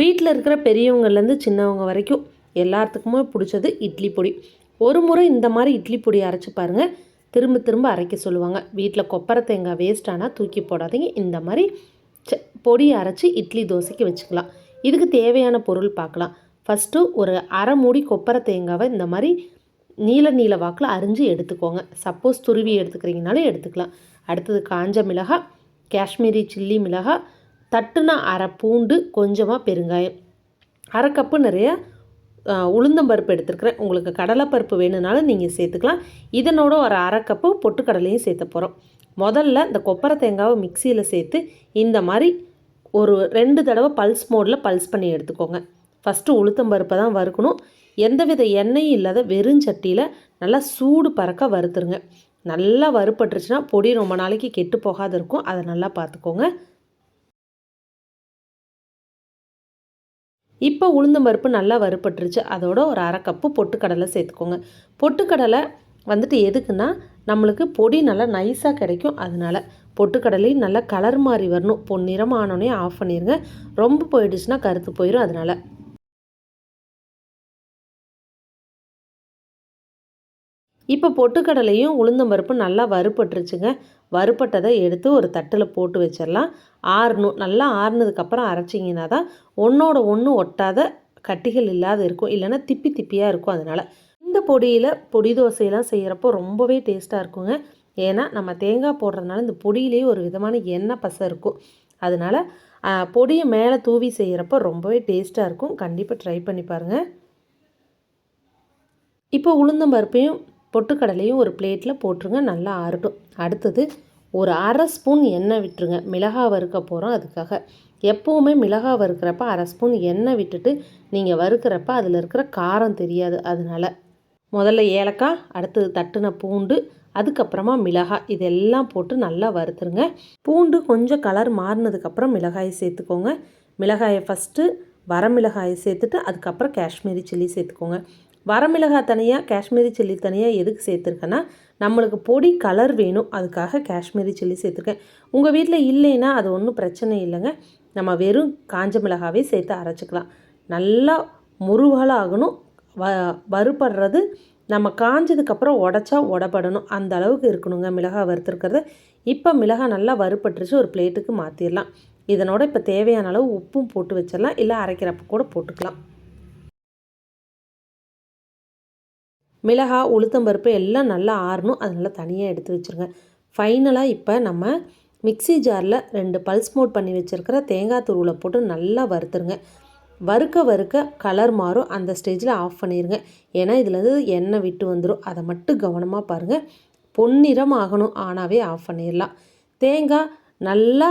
வீட்டில் இருக்கிற பெரியவங்கள்லேருந்து சின்னவங்க வரைக்கும் எல்லாத்துக்குமே பிடிச்சது இட்லி பொடி. ஒரு முறை இந்த மாதிரி இட்லி பொடி அரைச்சி பாருங்கள் திரும்ப திரும்ப அரைக்க சொல்லுவாங்க. வீட்டில் கொப்பரை தேங்காய் வேஸ்ட் ஆனால் தூக்கி போடாதீங்க. இந்த மாதிரி ச பொடி அரைச்சி இட்லி தோசைக்கு வச்சுக்கலாம். இதுக்கு தேவையான பொருள் பார்க்கலாம். ஃபஸ்ட்டு ஒரு அரை மூடி கொப்பரை தேங்காவை இந்த மாதிரி நீல நீல வாக்கில் அரிஞ்சு எடுத்துக்கோங்க. சப்போஸ் துருவி எடுத்துக்கிறீங்கனாலும் எடுத்துக்கலாம். அடுத்தது காஞ்ச மிளகாய் காஷ்மீரி சில்லி மிளகாய் தட்டுன அரை பூண்டு கொஞ்சமாக பெருங்காயம். அரை கப்பு நிறைய உளுந்தம்பருப்பு எடுத்துருக்குறேன். உங்களுக்கு கடலைப்பருப்பு வேணும்னாலும் நீங்கள் சேர்த்துக்கலாம். இதனோட ஒரு அரை கப்பு பொட்டுக்கடலையும் சேர்த்த போகிறோம் முதல்ல இந்த கொப்பரை தேங்காவை மிக்சியில் சேர்த்து இந்த மாதிரி ஒரு ரெண்டு தடவை பல்ஸ் மோடில் பல்ஸ் பண்ணி எடுத்துக்கோங்க. ஃபஸ்ட்டு உளுத்தம்பருப்பை தான் வறுக்கணும். எந்தவித எண்ணெயும் இல்லாத வெறும் சட்டியில் நல்லா சூடு பறக்க வறுத்துருங்க. நல்லா வறுப்பட்டுருச்சுன்னா பொடி ரொம்ப நாளைக்கு கெட்டு போகாத இருக்கும். அதை நல்லா பார்த்துக்கோங்க. இப்போ உளுந்து பருப்பு நல்லா வறுப்பட்டுருச்சு அதோட ஒரு அரை கப்பு பொட்டுக்கடலை சேர்த்துக்கோங்க. பொட்டுக்கடலை வந்துட்டு எதுக்குன்னா நம்மளுக்கு பொடி நல்லா நைஸாக கிடைக்கும். அதனால பொட்டுக்கடலையும் நல்லா கலர் மாதிரி வரணும். பொன்னிறம் ஆனோடனே ஆஃப் பண்ணிடுங்க ரொம்ப போயிடுச்சுன்னா கருத்து போயிடும் அதனால் இப்போ பொட்டுக்கடலையும் உளுந்தம்பருப்பு நல்லா வறுப்பட்டுருச்சுங்க வறுப்பட்டதை எடுத்து ஒரு தட்டில் போட்டு வச்சிடலாம். ஆறணும் நல்லா ஆறுனதுக்கப்புறம் அரைச்சிங்கன்னா தான் ஒன்றோட ஒன்று ஒட்டாத கட்டிகள் இல்லாத இருக்கும். இல்லைன்னா திப்பி திப்பியாக இருக்கும் அதனால். இந்த பொடியில் பொடி தோசையெல்லாம் செய்கிறப்போ ரொம்பவே டேஸ்ட்டாக இருக்குங்க. ஏன்னா நம்ம தேங்காய் போடுறதுனால இந்த பொடியிலேயே ஒரு விதமான எண்ணெய் பசை இருக்கும். அதனால் பொடியை மேலே தூவி செய்கிறப்போ ரொம்பவே டேஸ்ட்டாக இருக்கும். கண்டிப்பாக ட்ரை பண்ணி பாருங்கள் இப்போ உளுந்தம்பருப்பையும் பொட்டுக்கடலையும் ஒரு பிளேட்டில் போட்டுருங்க நல்லா ஆறட்டும். அடுத்தது ஒரு அரை ஸ்பூன் எண்ணெய் விட்டுருங்க. மிளகா வறுக்க போகிறோம் அதுக்காக. எப்போவுமே மிளகா வறுக்கிறப்ப அரை ஸ்பூன் எண்ணெய் விட்டுட்டு நீங்கள் வறுக்கிறப்ப அதில் இருக்கிற காரம் தெரியாது அதனால். முதல்ல ஏலக்காய் அடுத்தது தட்டுன பூண்டு அதுக்கப்புறமா மிளகாய். இதெல்லாம் போட்டு நல்லா வறுத்துருங்க. பூண்டு கொஞ்சம் கலர் மாறினதுக்கப்புறம் மிளகாயை சேர்த்துக்கோங்க. மிளகாயை ஃபஸ்ட்டு வரமிளகாயை சேர்த்துட்டு அதுக்கப்புறம் காஷ்மீரி சில்லி சேர்த்துக்கோங்க. வரமிளகாய் தனியாக காஷ்மீரி சில்லி தனியாக எதுக்கு சேர்த்துருக்கேன்னா நம்மளுக்கு பொடி கலர் வேணும். அதுக்காக காஷ்மீரி சில்லி சேர்த்துருக்கேன். உங்கள் வீட்டில் இல்லைன்னா அது ஒன்றும் பிரச்சனை இல்லைங்க. நம்ம வெறும் காஞ்ச மிளகாவே சேர்த்து அரைச்சிக்கலாம். நல்லா முருகலாகணும் வ வறுபடுறது நம்ம காஞ்சதுக்கப்புறம் உடச்சா உடப்படணும் அந்த அளவுக்கு இருக்கணுங்க மிளகாய் வறுத்துருக்கிறது. இப்போ மிளகாய் நல்லா வறுப்பட்டுருச்சு ஒரு பிளேட்டுக்கு மாற்றிடலாம் இதனோட இப்போ தேவையான அளவு உப்பும் போட்டு வச்சிடலாம். இல்லை அரைக்கிறப்ப கூட போட்டுக்கலாம். மிளகாய் உளுத்தம்பருப்பு எல்லாம் நல்லா ஆறணும். அதனால் தனியாக எடுத்து வச்சுருங்க. ஃபைனலாக இப்போ நம்ம மிக்சி ஜாரில் ரெண்டு பல்ஸ் மோட் பண்ணி வச்சுருக்கிற தேங்காய் துருவில் போட்டு நல்லா வறுத்துருங்க. வறுக்க வறுக்க கலர் மாறும். அந்த ஸ்டேஜில் ஆஃப் பண்ணிடுங்க ஏன்னா இதுலேருந்து எண்ணெய் விட்டு வந்துடும் அதை மட்டும் கவனமாக பாருங்கள் பொன்னிறம் ஆகணும். ஆனாவே ஆஃப் பண்ணிடலாம் தேங்காய் நல்லா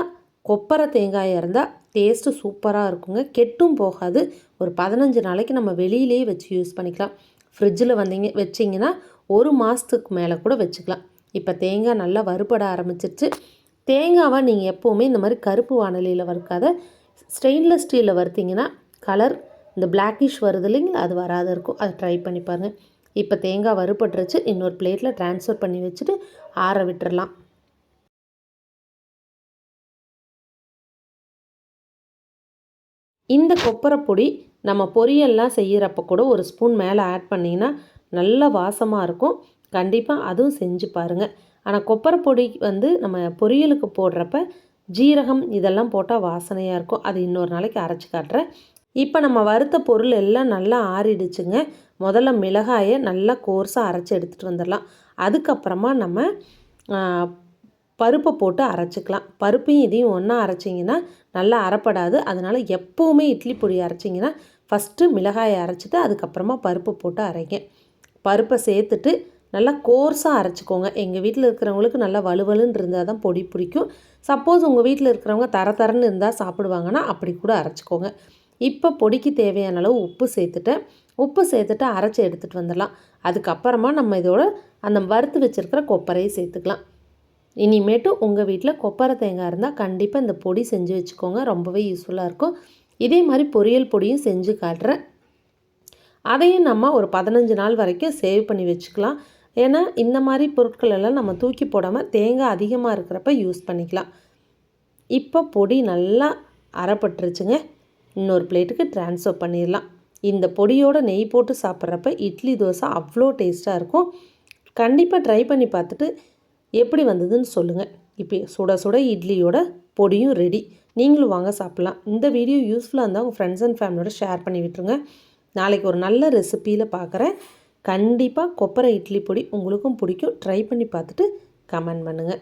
கொப்பரை தேங்காயாக இருந்தால் டேஸ்ட்டு சூப்பராக இருக்குங்க. கெட்டும் போகாது. ஒரு பதினஞ்சு நாளைக்கு நம்ம வெளியிலேயே வச்சு யூஸ் பண்ணிக்கலாம். ஃப்ரிட்ஜில் வந்தீங்க வச்சிங்கன்னா ஒரு மாதத்துக்கு மேலே கூட வச்சுக்கலாம். இப்போ தேங்காய் நல்லா வறுபட ஆரம்பிச்சிருச்சு. தேங்காவை நீங்கள் எப்போவுமே இந்த மாதிரி கருப்பு வானலியில் வறுக்காத ஸ்டெயின்லெஸ் ஸ்டீலில் வறுத்திங்கன்னா கலர் இந்த பிளாக்கிஷ் வருது இல்லைங்களா அது வராத இருக்கும். அதை ட்ரை பண்ணி பாருங்கள் இப்போ தேங்காய் வறுபட்டுருச்சு. இன்னொரு பிளேட்டில் ட்ரான்ஸ்ஃபர் பண்ணி வச்சுட்டு ஆற விட்டுறலாம். இந்த கொப்பரை பொடி நம்ம பொரியல்லாம் செய்கிறப்ப கூட ஒரு ஸ்பூன் மேலே ஆட் பண்ணிங்கன்னா நல்ல வாசமாக இருக்கும். கண்டிப்பாக அதுவும் செஞ்சு பாருங்கள் ஆனால் கொப்பரை பொடி வந்து நம்ம பொரியலுக்கு போடுறப்ப ஜீரகம் இதெல்லாம் போட்டால் வாசனையாக இருக்கும். அது இன்னொரு நாளைக்கு அரைச்சி காட்டுறேன். இப்போ நம்ம வறுத்த பொருள் எல்லாம் நல்லா ஆறிடுச்சுங்க. முதல்ல மிளகாயை நல்லா கோர்ஸாக அரைச்சி எடுத்துகிட்டு வந்துடலாம். அதுக்கப்புறமா நம்ம பருப்பை போட்டு அரைச்சிக்கலாம். பருப்பையும் இதையும் ஒன்றா அரைச்சிங்கன்னா நல்லா அரைப்படாது. அதனால் எப்போவுமே இட்லி பொடி அரைச்சிங்கன்னா ஃபஸ்ட்டு மிளகாயை அரைச்சிட்டு அதுக்கப்புறமா பருப்பு போட்டு அரைங்க. பருப்பை சேர்த்துட்டு நல்லா கோர்ஸாக அரைச்சிக்கோங்க. எங்கள் வீட்டில் இருக்கிறவங்களுக்கு நல்லா வலுவலுன்னு இருந்தால் தான் பொடி பிடிக்கும். சப்போஸ் உங்கள் வீட்டில் இருக்கிறவங்க தர தரன்னு இருந்தால் சாப்பிடுவாங்கன்னா அப்படி கூட அரைச்சிக்கோங்க. இப்போ பொடிக்கு தேவையான அளவு உப்பு சேர்த்துட்டேன் உப்பு சேர்த்துட்டு அரைச்சி எடுத்துகிட்டு வந்துடலாம். அதுக்கப்புறமா நம்ம இதோட அந்த வறுத்து வச்சுருக்கிற கொப்பரையை சேர்த்துக்கலாம். இனிமேட்டு உங்கள் வீட்டில் கொப்பரை தேங்காய் இருந்தால் கண்டிப்பாக இந்த பொடி செஞ்சு வச்சுக்கோங்க. ரொம்பவே யூஸ்ஃபுல்லாக இருக்கும். இதே மாதிரி பொரியல் பொடியும் செஞ்சு காட்டுறேன். அதையும் நம்ம ஒரு பதினஞ்சு நாள் வரைக்கும் சேவ் பண்ணி வச்சுக்கலாம். ஏன்னா இந்த மாதிரி பொருட்கள் எல்லாம் நம்ம தூக்கி போடாமல் தேங்காய் அதிகமாக இருக்கிறப்ப யூஸ் பண்ணிக்கலாம். இப்போ பொடி நல்லா அரைப்பட்டுருச்சுங்க. இன்னொரு பிளேட்டுக்கு ட்ரான்ஸ்ஃபர் பண்ணிடலாம். இந்த பொடியோட நெய் போட்டு சாப்பிட்றப்ப இட்லி தோசை அவ்வளோ டேஸ்ட்டாக இருக்கும். கண்டிப்பாக ட்ரை பண்ணி பார்த்துட்டு எப்படி வந்ததுன்னு சொல்லுங்கள் இப்போ சுட சுட இட்லியோட பொடியும் ரெடி நீங்களும் வாங்க சாப்பிட்லாம். இந்த வீடியோ யூஸ்ஃபுல்லாக இருந்தால் உங்கள் ஃப்ரெண்ட்ஸ் அண்ட் ஃபேமிலியோட ஷேர் பண்ணி விட்டுருங்க. நாளைக்கு ஒரு நல்ல ரெசிப்பியில் பார்க்குறேன் கண்டிப்பாக கொப்பரை இட்லி பொடி உங்களுக்கும் பிடிக்கும். ட்ரை பண்ணி பார்த்துட்டு கமெண்ட் பண்ணுங்கள்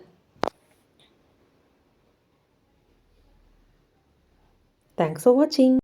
தேங்க்ஸ் ஃபார் வாட்சிங்